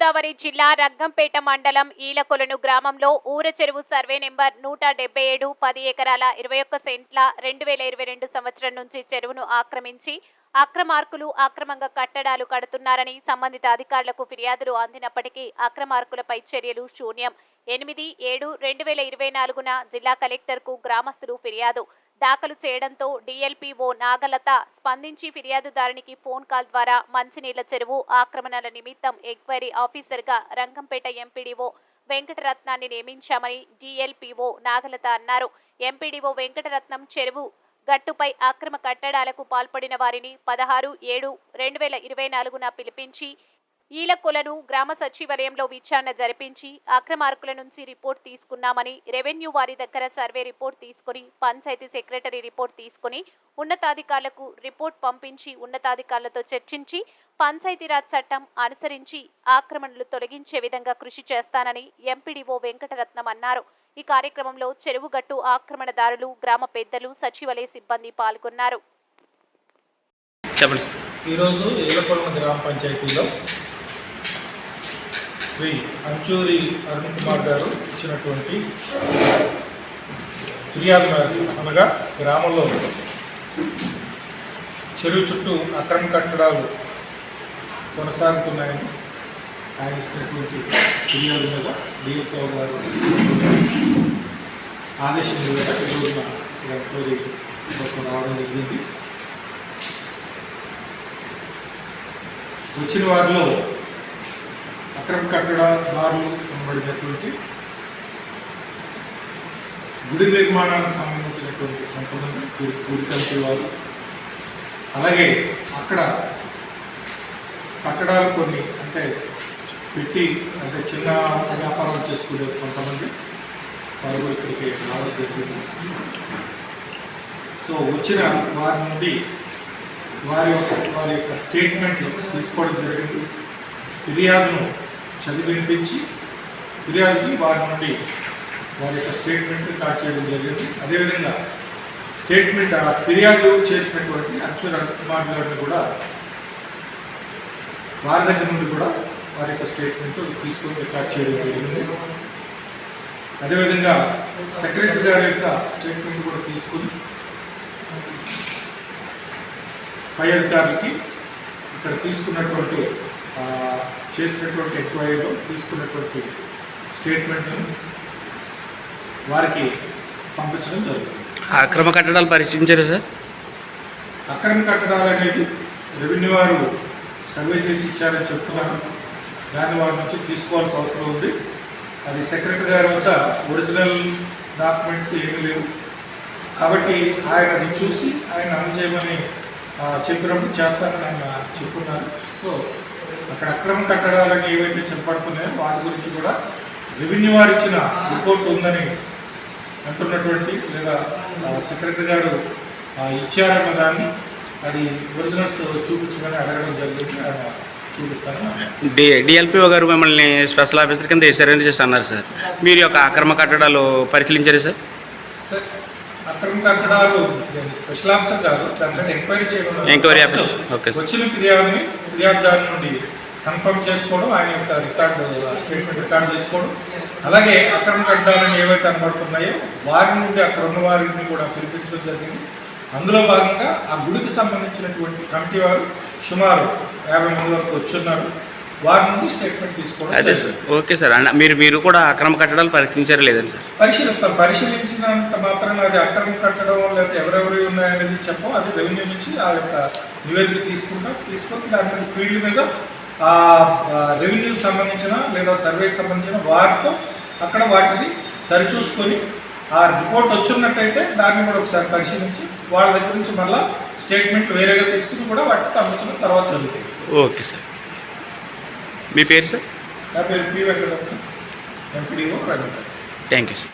గోదావరి జిల్లా రంగంపేట మండలం ఈలకొలను గ్రామంలో ఊర చెరువు సర్వే నెంబర్ నూట డెబ్బై ఏడు పది ఎకరాల ఇరవై ఒక్క సెంట్ల రెండు వేల ఇరవై రెండు సంవత్సరం నుంచి చెరువును ఆక్రమించి అక్రమార్కులు అక్రమంగా కట్టడాలు కడుతున్నారని సంబంధిత అధికారులకు ఫిర్యాదులు అందినప్పటికీ అక్రమార్కులపై చర్యలు శూన్యం. ఎనిమిది ఏడు రెండు వేల ఇరవై నాలుగున జిల్లా కలెక్టర్కు గ్రామస్తులు ఫిర్యాదు. దాఖలు చేయడంతో డిఎల్పిఓ నాగలత స్పందించి ఫిర్యాదుదారునికి ఫోన్ కాల్ ద్వారా మంచినీళ్ళ చెరువు ఆక్రమణల నిమిత్తం ఎంక్వైరీ ఆఫీసర్గా రంగంపేట ఎంపీడీఓ వెంకటరత్నాన్ని నియమించామని డిఎల్పిఓ నాగలత అన్నారు. ఎంపీడీఓ వెంకటరత్నం చెరువు గట్టుపై అక్రమ కట్టడాలకు పాల్పడిన వారిని పదహారు ఏడు రెండు వేల ఇరవై నాలుగున పిలిపించి ఈలకొలను గ్రామ సచివాలయంలో విచారణ జరిపించి అక్రమార్కుల నుంచి రిపోర్ట్ తీసుకున్నామని రెవెన్యూ వారి దగ్గర సర్వే రిపోర్ట్ తీసుకుని పంచాయతీ సెక్రటరీ రిపోర్ట్ తీసుకుని ఉన్నతాధికారులకు రిపోర్ట్ పంపించి ఉన్నతాధికారులతో చర్చించి పంచాయతీరాజ్ చట్టం అనుసరించి ఆక్రమణలు తొలగించే విధంగా కృషి చేస్తానని ఎంపీడీఓ వెంకటరత్నం అన్నారు. ఈ కార్యక్రమంలో చెరువుగట్టు ఆక్రమణదారులు గ్రామ పెద్దలు సచివాలయ సిబ్బంది పాల్గొన్నారు. ఈరోజు ఏలకొలమ గ్రామ పంచాయతీలో శ్రీ అంచూరి అరుణ్ కుమార్ గారు ఇచ్చినటువంటి ఫిర్యాదు మేరకు అనగా గ్రామంలో చెరువు చుట్టూ అక్రమ కట్టడాలు కొనసాగుతున్నాయని ఆయన ఇచ్చినటువంటి ఫిర్యాదు మీద డిఎఫ్ఓ గారు ఆదేశం మీద ఈ ఎంక్వైరీ కోసం రావడం జరిగింది. వచ్చిన వారిలో అక్రమ కట్టడదారులు కనబడినటువంటి గుడి నిర్మాణానికి సంబంధించినటువంటి కొంతమంది గుడి గుడి వారు. అలాగే అక్కడ కట్టడాలు కొన్ని అంటే పెట్టి అంటే చిన్న వ్యాపారాలు చేసుకునే కొంతమంది వారు ఇక్కడికి రావడం జరిగింది. సో వచ్చిన వారి నుండి వారి యొక్క వారి యొక్క స్టేట్మెంట్లు తీసుకోవడం జరిగింది. ఫిర్యాదును చదివి వినిపించి ఫిర్యాదుకి వారి నుండి వారి యొక్క స్టేట్మెంట్ రికార్డ్ చేయడం జరిగింది. అదేవిధంగా స్టేట్మెంట్ ఆ ఫిర్యాదు చేసినటువంటి అచ్చుర కుమార్ గారిని కూడా వారి దగ్గర నుండి కూడా వారి యొక్క స్టేట్మెంట్ తీసుకొని రికార్డ్ చేయడం జరిగింది. అదేవిధంగా సెక్రటరీ గారి యొక్క స్టేట్మెంట్ కూడా తీసుకుని పై అధికారులకి ఇక్కడ తీసుకున్నటువంటి చేసినటువంటి ఎంక్వైరీలో తీసుకున్నటువంటి స్టేట్మెంట్ను వారికి పంపించడం జరుగుతుంది అక్రమ కట్టడాలు పరిశీలించారా సార్? అక్రమ కట్టడాలు అనేది రెవెన్యూ వారు సర్వే చేసి ఇచ్చారని చెప్తున్నారు దాన్ని వారి నుంచి తీసుకోవాల్సిన అవసరం ఉంది. అది సెక్రటరీ గారి వద్ద ఒరిజినల్ డాక్యుమెంట్స్ ఏమీ లేవు. కాబట్టి ఆయన అది చూసి ఆయన అందజేయమని చెప్పినప్పుడు చేస్తానని ఆయన చెప్పున్నారు. సో అక్కడ అక్రమ కట్టడాలని ఏవైతే చెప్పబడుతున్నాయో వాటి గురించి కూడా రెవెన్యూ వారు ఇచ్చిన రిపోర్ట్ ఉందని అంటున్నటువంటి లేదా సెక్రటరీ గారు ఇచ్చారన్న దాన్ని. అది ఒరిజినల్స్ చూపించమని అడగడం జరిగింది. ఆయన చూపిస్తాను డి డిఎల్పిఓ గారు మిమ్మల్ని స్పెషల్ ఆఫీసర్ కింద వేసారని చేసి అన్నారు సార్. మీరు యొక్క అక్రమ కట్టడాలు పరిశీలించారా సార్? సార్ అక్రమ కట్టడాలు స్పెషల్ ఆఫీసర్ దాని మీద ఎంక్వైరీ చేయడం ఎంక్వైరీ ఆఫీసర్. ఓకే వచ్చిన ఫిర్యాదుని ఫిర్యాదుదారు నుండి కన్ఫర్మ్ చేసుకోవడం ఆయన యొక్క రికార్డు స్టేట్మెంట్ రికార్డ్ చేసుకోవడం. అలాగే అక్రమ కట్టడాలను ఏవైతే కనబడుతున్నాయో వారి నుండి అక్కడ ఉన్న వారిని కూడా పిలిపించడం జరిగింది. అందులో భాగంగా ఆ గుడికి సంబంధించినటువంటి కమిటీ వారు సుమారు యాభై మంది వరకు వచ్చున్నారు. వారి నుండి స్టేట్మెంట్ తీసుకోవడం అదే. సార్. Okay sir. అన్న మీరు మీరు కూడా అక్రమ కట్టడాలు పరీక్షించారా లేదండి సార్? పరిశీలిస్తాం. పరిశీలించినంత మాత్రం అది అక్రమం కట్టడం లేకపోతే ఎవరెవరు ఉన్నాయనేది చెప్పం అది రెవెన్యూ నుంచి ఆ యొక్క నివేదిక తీసుకుంటాం. తీసుకొని దాని మీద ఫీల్డ్ మీద ఆ రెవెన్యూకి సంబంధించిన లేదా సర్వేకి సంబంధించిన వారితో అక్కడ వాటిని సరిచూసుకొని ఆ రిపోర్ట్ వచ్చినట్టయితే దాన్ని కూడా ఒకసారి పరిశీలించి వాళ్ళ దగ్గర నుంచి మళ్ళీ స్టేట్మెంట్ వేరేగా తీసుకుని కూడా వాటిని పంపించడం తర్వాత జరుగుతుంది ఓకే సార్. మీ పేరు సార్? నా పేరు P Venkataratna MPDO thank you sir.